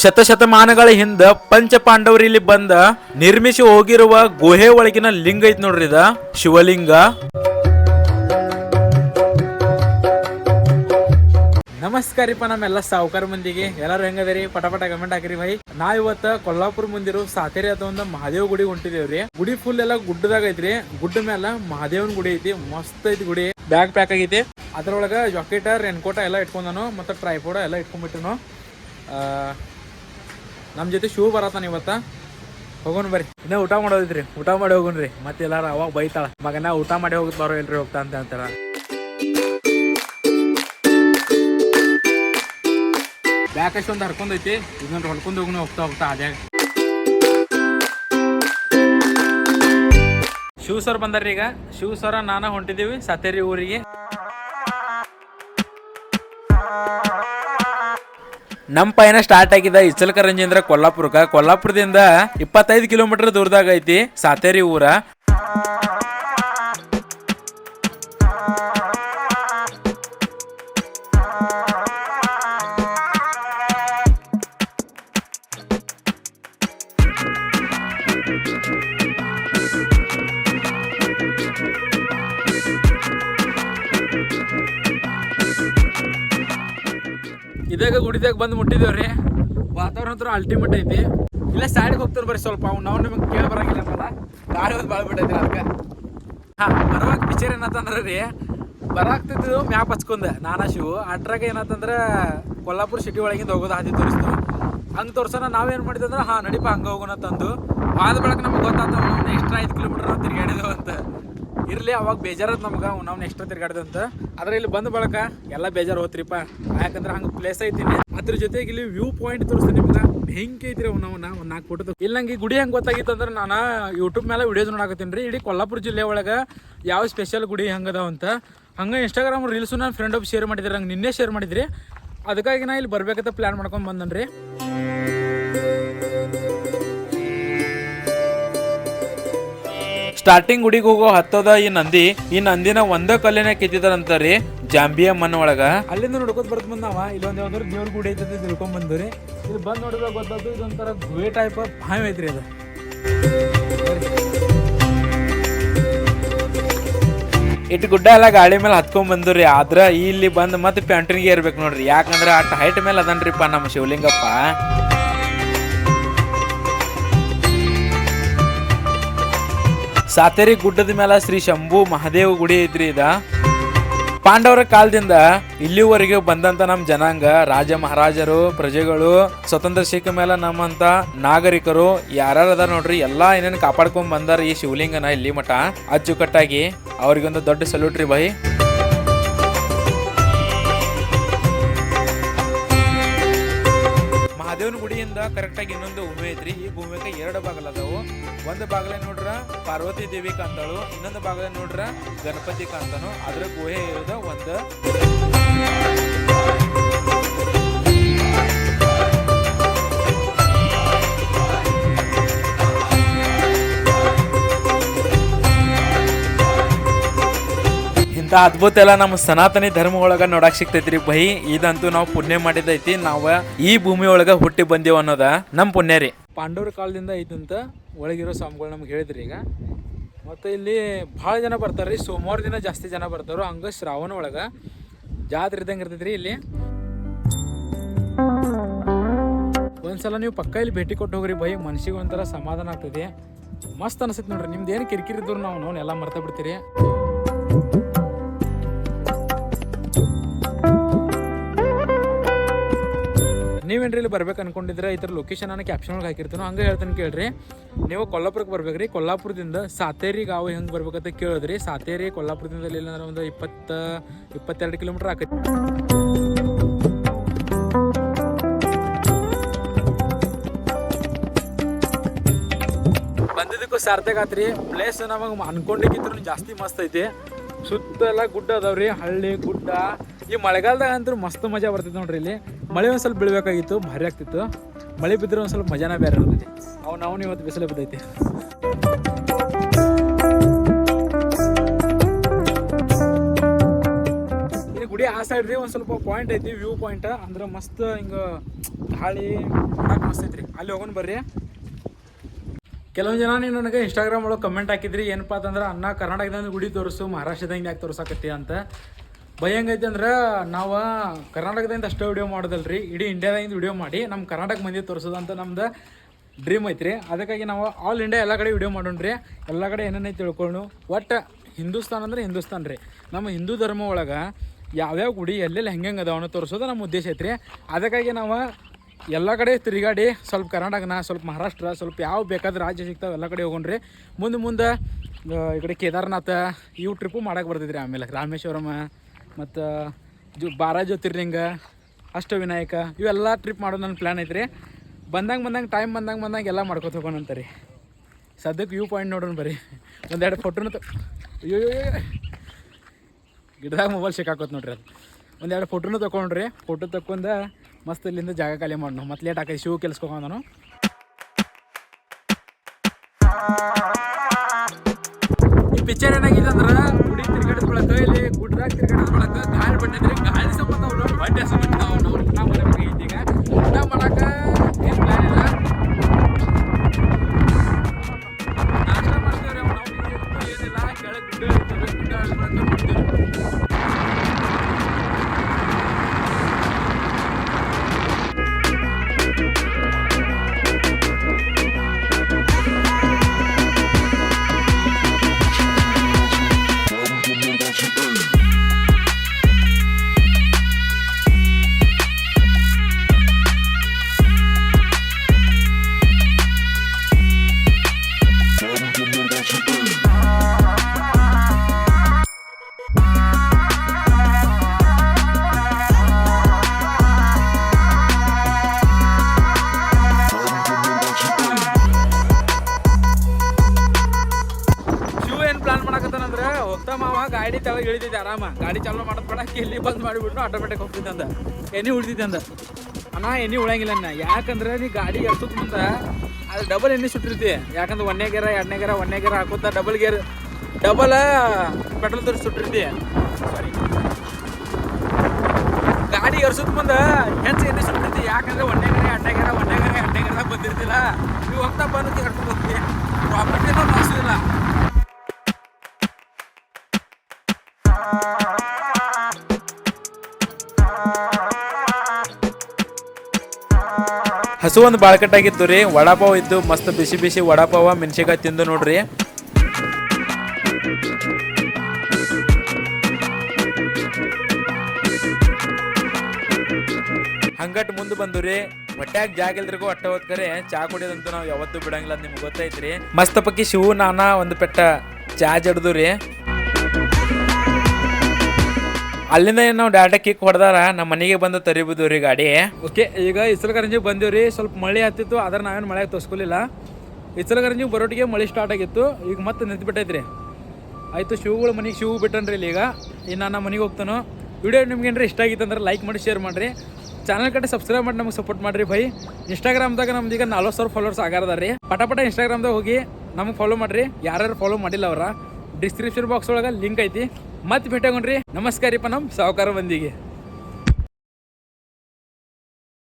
ಶತಶತಮಾನಗಳ ಹಿಂದ ಪಂಚ ಪಾಂಡವರು ಇಲ್ಲಿ ಬಂದ ನಿರ್ಮಿಸಿ ಹೋಗಿರುವ ಗುಹೆ ಒಳಗಿನ ಲಿಂಗ ಐತ್ ನೋಡ್ರಿ ಇದ, ಶಿವಲಿಂಗ. ನಮಸ್ಕಾರಿಪ್ಪ ನಮ್ಮೆಲ್ಲ ಸಾವುಕಾರ ಮಂದಿಗೆ. ಎಲ್ಲರೂ ಹೆಂಗದಿರಿ? ಪಟಪಟ ಪಟ ಕಮೆಂಟ್ ಹಾಕ್ರಿ ಭಾಯಿ. ನಾ ಇವತ್ತ ಕೊಲ್ಲಾಪುರ ಮುಂದಿರು ಸಾತೇರಿ ಅಥವಾ ಒಂದು ಮಹಾದೇವ್ ಗುಡಿ ಹೊಂಟಿದೇವ್ರಿ. ಗುಡಿ ಫುಲ್ ಎಲ್ಲ ಗುಡ್ಡದಾಗ ಐತ್ರಿ. ಗುಡ್ಡ ಮೇಲೆ ಮಹಾದೇವನ್ ಗುಡಿ ಐತಿ. ಮಸ್ತ್ ಐತಿ ಗುಡಿ. ಬ್ಯಾಗ್ ಪ್ಯಾಕ್ ಆಗೈತಿ. ಅದ್ರೊಳಗ ಜಾಕೆಟ್ ರೆನ್ಕೋಟ ಎಲ್ಲ ಇಟ್ಕೊಂಡನು, ಮತ್ತೆ ಟ್ರೈಫೋಡ ಎಲ್ಲ ಇಟ್ಕೊಂಡ್ಬಿಟ್ಟನು. ಆ, ನಮ್ ಜೊತೆ ಶೂ ಬರತ್ತಾನ ಇವತ್ತ? ಹೋಗೋಣ ಬರ್ರಿ. ಇನ್ನ ಊಟ ಮಾಡೋದಿದ್ರಿ ಊಟ ಮಾಡಿ ಹೋಗೋಣ್ರಿ. ಮತ್ತೆ ಎಲ್ಲಾರ ಅವಾಗ ಬೈತಾಳ. ಮಗನ ಊಟ ಮಾಡಿ ಹೋಗಿ ಬರೋ ಇಲ್ರಿ ಹೋಗ್ತಾ ಅಂತ ಅಂತಾರ ಬ್ಯಾಕಷ್ಟು ಒಂದು ಹರ್ಕೊಂಡೈತಿ ಇದನ್ನ ಹೊಡ್ಕೊಂಡು ಹೋಗೋಣ ಹೋಗ್ತಾ ಹೋಗ್ತಾ ಅದೇ. ಶಿವ ಸರ್ ಬಂದಾರ್ರಿ ಈಗ ಶಿವ ಸರ ನಾನ ಹೊಂಟಿದೀವಿ. ಸತೇರಿ ಊರಿಗೆ. ನಮ್ಮ ಪಯಣ ಸ್ಟಾರ್ಟ್ ಆಗಿದೆ ಇಚಲಕರಂಜಿಂದ್ರ ಕೊಲ್ಲಾಪುರಕ್ಕ. ಕೊಲ್ಲಾಪುರದಿಂದ ಇಪ್ಪತ್ತೈದು ಕಿಲೋಮೀಟರ್ ದೂರದಾಗ ಐತಿ ಸಾತೇರಿ ಊರ. ಇದಾಗ ಗುಡಿದಾಗ ಬಂದು ಮುಟ್ಟಿದೇವ್ರಿ ವಾತಾವರಣ ಹತ್ರ ಅಲ್ಟಿಮೇಟ್ ಐತಿ. ಇಲ್ಲ ಸೈಡ್ಗೆ ಹೋಗ್ತಾರೆ ಬರ್ರಿ ಸ್ವಲ್ಪ, ಅವ್ನು ನಾವು ನಿಮ್ಗೆ ಕೇಳಿ ಬರಂಗಿಲ್ಲ ಗಾಳಿ ಒಂದು ಭಾಳ ಬಿಟ್ಟೈತಿ ಅದಕ್ಕೆ ಹಾ, ಬರವಾಗ ಪಿಕ್ಚರ್ ಏನಂತಂದ್ರೆ ರೀ ಬರಾಕ್ತಿದ್ದು ಮ್ಯಾಪ್ ಹಚ್ಕೊಂಡೆ ನಾನಾ ಶಿವು. ಅಟ್ರಾಗ ಏನಂತಂದ್ರೆ ಕೊಲ್ಲಾಪುರ ಸಿಟಿ ಒಳಗಿಂದ ಹೋಗೋದು ಹಾದಿ ತೋರಿಸ್ತು. ಹಂಗೆ ತೋರ್ಸೋಣ ನಾವೇನು ಮಾಡಿದಂದ್ರೆ ಹಾಂ, ನಡಿಪ ಹಂಗೆ ಹೋಗೋಣ ತಂದು. ಆದ ಬೆಳಕು ನಮ್ಗೆ ಗೊತ್ತಾಗ್ತದೆ ನಾವು ಎಕ್ಸ್ಟ್ರಾ ಐದು ಕಿಲೋಮೀಟರ್ ತಿರುಗಾಡಿದೆವು ಅಂತ. ಇರ್ಲಿ, ಅವಾಗ ಬೇಜಾರದು ನಮ್ಗೆ. ನಾವು ನೆಕ್ಸ್ಟ್ ತಿರ್ಗಾಡ್ದಂತ. ಆದ್ರೆ ಇಲ್ಲಿ ಬಂದ ಬಳಕ ಎಲ್ಲ ಬೇಜಾರು ಹೋತ್ರಿಪ್ಪ ಯಾಕಂದ್ರೆ ಹಂಗೆ ಪ್ಲೇಸ್ ಐತಿನಿ ಅದ್ರ ಜೊತೆಗೆ ಇಲ್ಲಿ ವ್ಯೂ ಪಾಯಿಂಟ್ ತೋರಿಸ್ತೀನಿ ನಿಮ್ಗೆ. ಹೆಂಗೆ ಐತ್ರಿ ಅವ್ನ, ಅವನ, ಒಂದು ನಾಲ್ಕು ಫೋಟೋ ಇಲ್ಲಿ ನಂಗೆ ಗುಡಿ ಹೆಂಗೆ ಗೊತ್ತಾಗಿತ್ತು ಅಂದ್ರೆ ನಾನು ಯೂಟ್ಯೂಬ್ ಮೇಲೆ ವಿಡಿಯೋಸ್ ನೋಡಾಕತ್ತೀನಿ ರೀ. ಇಡೀ ಕೊಲ್ಲಾಪುರ ಜಿಲ್ಲೆ ಒಳಗೆ ಯಾವ ಸ್ಪೆಷಲ್ ಗುಡಿ ಹೆಂಗದಾವ ಅಂತ. ಹಂಗೆ ಇನ್ಸ್ಟಾಗ್ರಾಮ್ ರೀಲ್ಸು ನನ್ನ ಫ್ರೆಂಡ್ ಒಬ್ಬ ಶೇರ್ ಮಾಡಿದ್ರೆ, ನಂಗೆ ನಿನ್ನೆ ಶೇರ್ ಮಾಡಿದ್ರಿ. ಅದಕ್ಕಾಗಿ ನಾ ಇಲ್ಲಿ ಬರ್ಬೇಕಂತ ಪ್ಲ್ಯಾನ್ ಮಾಡ್ಕೊಂಡು ಬಂದನ್ರಿ ಸ್ಟಾರ್ಟಿಂಗ್ ಗುಡಿಗೆ ಹೋಗೋ ಹತ್ತದ ಈ ನಂದಿ ಈ ನಂದಿನ ಒಂದ ಕಲ್ಲಿನ ಕೆತ್ತಿದಾರಂತಾರಿ ಜಾಂಬಿಯ ಮನ್ ಒಳಗ ಅಲ್ಲಿಂದ ನೋಡ್ಕೊತ ಬರ್ತ ಬಂದ್ ನಾವ. ಇಲ್ಲೊಂದ್ ಯಾವ್ದಾದ್ರು ದೇವ್ರ ಗುಡಿ ಐತಂತ ತಿಳ್ಕೊಂಡ್ ಬಂದ್ರಿ ಇಲ್ಲಿ ಬಂದ್ ನೋಡಿದ್ರೆ ಗೊತ್ತಾಯ್ತು ಇದೊಂಥರ ಗುಹೆ ಟೈಪ್ ಬಾವಿ ಐತ್ರಿ ಅದು. ಇಟ್ಟು ಗುಡ್ಡ ಎಲ್ಲ ಗಾಡಿ ಮೇಲೆ ಹತ್ಕೊಂಡ್ ಬಂದ್ರಿ ಆದ್ರ ಇಲ್ಲಿ ಬಂದ್ ಮತ್ತೆ ಪ್ಯಾಂಟ್ರಿಗೆ ಇರ್ಬೇಕು ನೋಡ್ರಿ. ಯಾಕಂದ್ರೆ ಆ ಹೈಟ್ ಮೇಲೆ ಅದನ್ರಿಪ್ಪ ನಮ್ಮ ಶಿವಲಿಂಗಪ್ಪ. ಸಾತೇರಿ ಗುಡ್ಡದ ಮೇಲೆ ಶ್ರೀ ಶಂಭು ಮಹಾದೇವ ಗುಡಿ ಐತ್ರಿ ಇದ. ಪಾಂಡವರ ಕಾಲದಿಂದ ಇಲ್ಲಿವರೆಗೆ ಬಂದಂತ ನಮ್ಮ ಜನಾಂಗ, ರಾಜ ಮಹಾರಾಜರು, ಪ್ರಜೆಗಳು, ಸ್ವತಂತ್ರ ಸಿಕ್ಕ ಮೇಲೆ ನಮ್ಮಂತ ನಾಗರಿಕರು ಯಾರ್ಯಾರು ಅದಾರ ನೋಡ್ರಿ, ಎಲ್ಲಾ ಏನೇನು ಕಾಪಾಡ್ಕೊಂಡ್ ಬಂದಾರ ಈ ಶಿವಲಿಂಗನ ಇಲ್ಲಿ ಮಠ. ಅಚ್ಚುಕಟ್ಟಾಗಿ ಅವ್ರಿಗೊಂದು ದೊಡ್ಡ ಸಲ್ಯೂಟ್ ರೀ ಬೈ ಗುಡಿಯಿಂದ ಕರೆಕ್ಟಾಗಿ ಇನ್ನೊಂದು ಭೂಮಿ ಐತ್ರಿ. ಈ ಭೂಮಿಗೆ ಎರಡು ಬಾಗಲ ಅದಾವು. ಒಂದು ಬಾಗಲ ನೋಡ್ರ ಪಾರ್ವತಿ ದೇವಿ ಕಾಂತಾಳು, ಇನ್ನೊಂದು ಬಾಗಲ ನೋಡ್ರ ಗಣಪತಿ ಕಾಂತಾನು. ಅದ್ರ ಗುಹೆ ಇರೋದ ಒಂದು. ಇಂಥ ಅದ್ಭುತ ಎಲ್ಲ ನಮ್ಮ ಸನಾತನಿ ಧರ್ಮ ಒಳಗ ನೋಡಕ್ ಸಿಗ್ತೈತ್ರಿ ಬೈ. ಇದಂತೂ ನಾವು ಪುಣ್ಯ ಮಾಡಿದೈತಿ. ನಾವ ಈ ಭೂಮಿ ಒಳಗ ಹುಟ್ಟಿ ಬಂದೇವ ಅನ್ನೋದ ನಮ್ ಪುಣ್ಯ ರೀ. ಪಾಂಡವರ ಕಾಲದಿಂದ ಇದಂತ ಒಳಗಿರೋ ಸ್ವಾಮಿಗಳು ನಮ್ಗೆ ಹೇಳಿದ್ರಿ ಈಗ. ಮತ್ತೆ ಇಲ್ಲಿ ಭಾಳ ಜನ ಬರ್ತಾರ್ರಿ ಸೋಮವಾರ ದಿನ ಜಾಸ್ತಿ ಜನ ಬರ್ತಾರೋ. ಹಂಗ ಶ್ರಾವಣ ಒಳಗ ಜಾತ್ರೆ ಇದ್ದಂಗೆ ಇರ್ತೈತ್ರಿ ಇಲ್ಲಿ. ಒಂದ್ಸಲ ನೀವು ಪಕ್ಕ ಇಲ್ಲಿ ಭೇಟಿ ಕೊಟ್ಟು ಹೋಗ್ರಿ ಬೈ. ಮನ್ಸಿಗೆ ಒಂಥರ ಸಮಾಧಾನ ಆಗ್ತದೆ ಮಸ್ತ್ ಅನ್ಸುತ್ತೆ ನೋಡ್ರಿ. ನಿಮ್ದು ಏನು ಕಿರಿಕಿರಿ ಇದ್ರು ನಾವು ನೋನ್ ಎಲ್ಲ ಮರ್ತ ಬಿಡ್ತೀರಿ. ನೀವೇನ್ರಿ ಇಲ್ಲಿ ಬರ್ಬೇಕು ಅನ್ಕೊಂಡಿದ್ರೆ ಈ ಥರ ಲೊಕೇಶನ್ ನಾನು ಕ್ಯಾಪ್ಷನ್ ಒಳಗೆ ಹಾಕಿರ್ತೀನಿ, ಹಂಗೆ ಹೇಳ್ತೀನಿ ಕೇಳ್ರಿ. ನೀವು ಕೊಲ್ಲಾಪುರಕ್ಕೆ ಬರ್ಬೇಕ್ರಿ. ಕೊಲ್ಲಾಪುರದಿಂದ ಸಾತೇರಿ ಗಾವ ಹೆಂಗೆ ಬರ್ಬೇಕಂತ ಕೇಳಿದ್ರಿ. ಸಾತೇರಿ, ಕೊಲ್ಲಾಪುರದಿಂದ ಇಲ್ಲಿ ಅಂದ್ರೆ ಒಂದು ಇಪ್ಪತ್ತು, ಇಪ್ಪತ್ತೆರಡು ಕಿಲೋಮೀಟರ್ ಆಕೈತಿ. ಬಂದಿದ್ದಕ್ಕೂ ಸಾರ್ಥಕ ಆತ್ರಿ. ಪ್ಲೇಸ್ ನಮಗೆ ಅನ್ಕೊಂಡಿಕ್ಕಿಂತ ಜಾಸ್ತಿ ಮಸ್ತ್ ಐತಿ. ಸುತ್ತ ಎಲ್ಲ ಗುಡ್ಡ ಅದಾವ್ರಿ. ಹಳ್ಳಿ ಗುಡ್ಡ. ಈ ಮಳೆಗಾಲದಾಗ ಅಂತೂ ಮಸ್ತ್ ಮಜಾ ಬರ್ತೈತೆ ನೋಡ್ರಿ ಇಲ್ಲಿ. ಮಳೆ ಒಂದು ಸ್ವಲ್ಪ ಬೀಳ್ಬೇಕಾಗಿತ್ತು, ಭಾರಿ ಆಗ್ತಿತ್ತು. ಮಳೆ ಬಿದ್ದರೆ ಒಂದು ಸ್ವಲ್ಪ ಮಜಾನ ಬೇರೆ ಇರ್ತೈತಿ. ಅವು ನಾವು ಇವತ್ತು ಬಿಸಿಲು ಬಿದ್ದೈತಿ. ಗುಡಿ ಆ ಸೈಡ್ ರೀ ಒಂದು ಸ್ವಲ್ಪ ಪಾಯಿಂಟ್ ಐತಿ ವ್ಯೂ ಪಾಯಿಂಟ್ ಅಂದ್ರೆ ಮಸ್ತ್ ಹಿಂಗ ಗಾಳಿ ನೋಡಕ್ಕೆ ಮಸ್ತ್ ಐತ್ರಿ. ಅಲ್ಲಿ ಹೋಗೋಣ ಬರ್ರಿ. ಕೆಲವೊಂದು ಜನ ನನಗೆ ಇನ್ಸ್ಟಾಗ್ರಾಮ್ ಒಳಗೆ ಕಮೆಂಟ್ ಹಾಕಿದ್ರಿ, ಏನಪ್ಪ ಅಂತಂದ್ರೆ ಅನ್ನ ಕರ್ನಾಟಕದಿಂದ ಗುಡಿ ತೋರಿಸು, ಮಹಾರಾಷ್ಟ್ರದಿಂದ ಯಾಕೆ ತೋರ್ಸಾಕತ್ತಿ ಅಂತ. ಭಯ ಹೆಂಗೈತೆ ಅಂದ್ರೆ ನಾವು ಕರ್ನಾಟಕದಿಂದ ಅಷ್ಟೇ ವಿಡಿಯೋ ಮಾಡೋದಲ್ರಿ. ಇಡೀ ಇಂಡಿಯಾದಿಂದ ವಿಡಿಯೋ ಮಾಡಿ ನಮ್ಮ ಕರ್ನಾಟಕ ಮಂದಿ ತೋರಿಸೋದಂತ ನಮ್ದು ಡ್ರೀಮ್ ಐತ್ರಿ. ಅದಕ್ಕಾಗಿ ನಾವು ಆಲ್ ಇಂಡಿಯಾ ಎಲ್ಲ ಕಡೆ ವಿಡಿಯೋ ಮಾಡೋಣ್ರಿ. ಎಲ್ಲ ಕಡೆ ಏನೇನೈತೆ ತಿಳ್ಕೊಂಡು ಒಟ್ಟು ಹಿಂದೂಸ್ತಾನ್ ಅಂದ್ರೆ ಹಿಂದೂಸ್ತಾನ್ ರೀ. ನಮ್ಮ ಹಿಂದೂ ಧರ್ಮ ಒಳಗೆ ಯಾವ್ಯಾವ ಗುಡಿ ಎಲ್ಲೆಲ್ಲಿ ಹೆಂಗೆ ಹೆಂಗೆ ಅದಾವನ್ನ ತೋರಿಸೋದು ನಮ್ಮ ಉದ್ದೇಶ ಐತ್ರಿ. ಅದಕ್ಕಾಗಿ ನಾವು ಎಲ್ಲ ಕಡೆ ತಿರುಗಾಡಿ ಸ್ವಲ್ಪ ಕರ್ನಾಟಕನ, ಸ್ವಲ್ಪ ಮಹಾರಾಷ್ಟ್ರ, ಸ್ವಲ್ಪ ಯಾವ ಬೇಕಾದ ರಾಜ್ಯ ಸಿಗ್ತಾವೆ ಎಲ್ಲ ಕಡೆ ಹೋಗೋಣ್ರಿ. ಮುಂದೆ ಮುಂದೆ ಈ ಕಡೆ ಕೇದಾರ್ನಾಥ, ಇವು ಟ್ರಿಪ್ಪು ಮಾಡಕ್ಕೆ ಬರ್ತಿದ್ರಿ ಆಮೇಲೆ. ರಾಮೇಶ್ವರಮ ಮತ್ತು ಜು ಬಾರ ಜ್ಯೋತಿರ್ಲಿಂಗ, ಅಷ್ಟವಿನಾಯಕ, ಇವೆಲ್ಲ ಟ್ರಿಪ್ ಮಾಡೋದು ನನ್ನ ಪ್ಲ್ಯಾನ್ ಐತ್ರಿ. ಬಂದಂಗೆ ಬಂದಂಗೆ ಟೈಮ್ ಬಂದಂಗೆ ಬಂದಂಗೆ ಎಲ್ಲ ಮಾಡ್ಕೊತ ಹೋಗೋಣಂತ ರೀ. ಸದ್ಯಕ್ಕೆ ವ್ಯೂ ಪಾಯಿಂಟ್ ನೋಡೋಣ ಬರ್ರಿ. ಒಂದೆರಡು ಫೋಟೋನ ಅಯ್ಯೋ ಗಿಡದಾಗ ಮೊಬೈಲ್ ಸಿಕ್ಕಾಕೋತ್ ನೋಡ್ರಿ ಅದು ಒಂದೆರಡು ಫೋಟೋನು ತೊಗೊಂಡ್ರಿ ಫೋಟೋ ತಕ್ಕೊಂಡ ಮಸ್ತ್ ಇಲ್ಲಿಂದ ಜಾಗ ಖಾಲಿ ಮಾಡೋಣ ಮತ್ತೆ ಲೇಟ್ ಆಕೈತಿ ಶಿವ ಕೆಲ್ಸಕ್ಕೆ ನಾನು ಈ ಪಿಕ್ಚರ್ ಏನಾಗಿದೆ ಅಂದ್ರೆ ತಿರ್ಗಾಡಿದ ಗುಡ್ರಾಗ ತಿರ್ಗಾಡಿದ ಬಳಕ ಗಾಳಿ ಬಂದಿದ್ರೆ ಗಾಳಿ ಸಂಬಂಧ ಅವ್ರು ಬಟ್ಟೆ ಸಂಬಂಧ ನಾವು ನಾವು ಊಟ ಮಾಡಬೇಕಾಗೈತಿ ಈಗ ಊಟ ಮಾಡಾಕ ಗಾಡಿ ತೆಳಗೆ ಇಳಿದಿದ್ದೆ ಆರಾಮ. ಗಾಡಿ ಚಾಲೂ ಮಾಡೋದ್ ಬೇಡ ಇಲ್ಲಿ ಬಂದ್ ಮಾಡಿಬಿಟ್ಟು ಆಟೋಮೆಟಿಕ್ ಹೋಗ್ತಿದ್ದೆ ಅಂದ. ಎಣ್ಣೆ ಉಳಿದಿದ್ದೆ ಅಂದ. ಅಣ್ಣ ಎನಿ ಉಳಂಗಿಲ್ಲ ಅಣ್ಣ. ಯಾಕಂದ್ರೆ ನೀ ಗಾಡಿ ಎರ್ತದ ಮುಂದೆ ಅದು ಡಬಲ್ ಎಣ್ಣೆ ಸುಟ್ಟಿರ್ತಿ. ಯಾಕಂದ್ರೆ ಒಂದೇ ಗೇರ, ಎರಡನೇ ಗೇರ ಒಂದೇ ಗೇರ ಹಾಕೋತ ಡಬಲ್ ಗೇರ್ ಡಬಲ್ ಪೆಟ್ರೋಲ್ ತೋರಿಸಿ ಸುಟ್ಟಿರ್ತಿ. ಗಾಡಿ ಎರ್ಸೋದ್ ಮುಂದ ಹೆಚ್ಚು ಎಣ್ಣೆ ಸುಟ್ಟಿರ್ತಿ. ಯಾಕಂದ್ರೆ ಒಂದೇ ಗೇರ, ಎರಡನೇ ಗೇರ ಒಂದೇ ಗೇರ, ಎರಡನೇ ಗೇರ ಬಂದಿರ್ತಿಲ್ಲ. ನೀವು ಹೋಗ್ತಾ ಬಂದು ಕರ್ಕೊಂಡು ಹೋಗ್ತೀವಿ ಪ್ರಾಪರ್ಟಿ ಹಸು ಒಂದು ಬಾಳ್ಕಟ್ಟಾಗಿತ್ತು ರೀ. ವಡಾಪಾವ್ ಇದ್ದು ಮಸ್ತ್ ಬಿಸಿ ಬಿಸಿ ವಡಾಪಾವ ಮೆಣಸಿಕಾಯಿ ತಿಂದು ನೋಡ್ರಿ. ಹಂಗಟ್ ಮುಂದೆ ಬಂದು ರೀ. ಹೊಟ್ಯಾಗ ಜಾಗ ಇಲ್ದ್ರಿಗೂ ಹೊಟ್ಟೆ ಕರೆ ಚಾ ಕುಡಿಯೋದಂತ ನಾವು ಯಾವತ್ತೂ ಬಿಡಂಗಿಲ್ಲ, ನಿಮ್ಗೆ ಗೊತ್ತೈತ್ರಿ. ಮಸ್ತ್ ಪಕ್ಕಿ ಶಿವು ನಾನಾ ಒಂದು ಪೆಟ್ಟ ಚಾ ಜಡ್ದು ರೀ. ಅಲ್ಲಿಂದ ನಾವು ಡೈರೆಕ್ಟ್ ಕಿಕ್ ಹೊಡೆದಾರ ನಮ್ಮ ಮನೆಗೆ ಬಂದು ತರಿಬೋದು ರೀ ಗಾಡಿ. ಓಕೆ ಈಗ ಇಸಲಗರಂಜಿ ಬಂದೀವಿ ಸ್ವಲ್ಪ ಮಳೆ ಹತ್ತಿತ್ತು, ಆದ್ರೆ ನಾವೇನು ಮಳೆಗೆ ತೋರಿಸ್ಕೊಲಿಲ್ಲ. ಇಸಲಗರಂಜಿ ಬರೋಟಿಗೆ ಮಳೆ ಸ್ಟಾರ್ಟ್ ಆಗಿತ್ತು, ಈಗ ಮತ್ತೆ ನಿಂತು ಬಿಟ್ಟೈತ್ರಿ. ಆಯಿತು ಶೂಗಳು ಮನೆಗೆ ಶೂ ಬಿಟ್ಟನ್ರಿ ಇಲ್ಲಿ ಈಗ. ಇನ್ನು ನಾನು ಮನೆಗೆ ಹೋಗ್ತಾನು. ವಿಡಿಯೋ ನಿಮ್ಗೇನ್ರಿ ಇಷ್ಟ ಆಗಿತ್ತು ಅಂದ್ರೆ ಲೈಕ್ ಮಾಡಿ ಶೇರ್ ಮಾಡಿರಿ. ಚಾನಲ್ ಕಡೆ ಸಬ್ಸ್ಕ್ರೈಬ್ ಮಾಡಿ, ನಮಗೆ ಸಪೋರ್ಟ್ ಮಾಡಿರಿ ಭೈ. ಇನ್ಸ್ಟಾಗ್ರಾಮ್ದಾಗ ನಮ್ದು ಈಗ ನಲ್ವತ್ತು ಸಾವಿರ ಫಾಲೋವರ್ಸ್ ಆಗಾರದಾರ ರೀ ಪಟ ಪಟ ಇನ್ಸ್ಟಾಗ್ರಾಮ್ದಾಗ ಹೋಗಿ ನಮಗೆ ಫಾಲೋ ಮಾಡಿರಿ. ಯಾರ್ಯಾರು ಫಾಲೋ ಮಾಡಿಲ್ಲ ಅವರ ಡಿಸ್ಕ್ರಿಪ್ಷನ್ ಬಾಕ್ಸ್ ಒಳಗೆ ಲಿಂಕ್ ಐತಿ. ಮತ್ತೆ ಭೇಟಿಯಾಗೋಣ್ರಿ ನಮಸ್ಕಾರಪ್ಪ ನಮ್ಮ ಸಾವುಕಾರ ಮಂದಿಗೆ.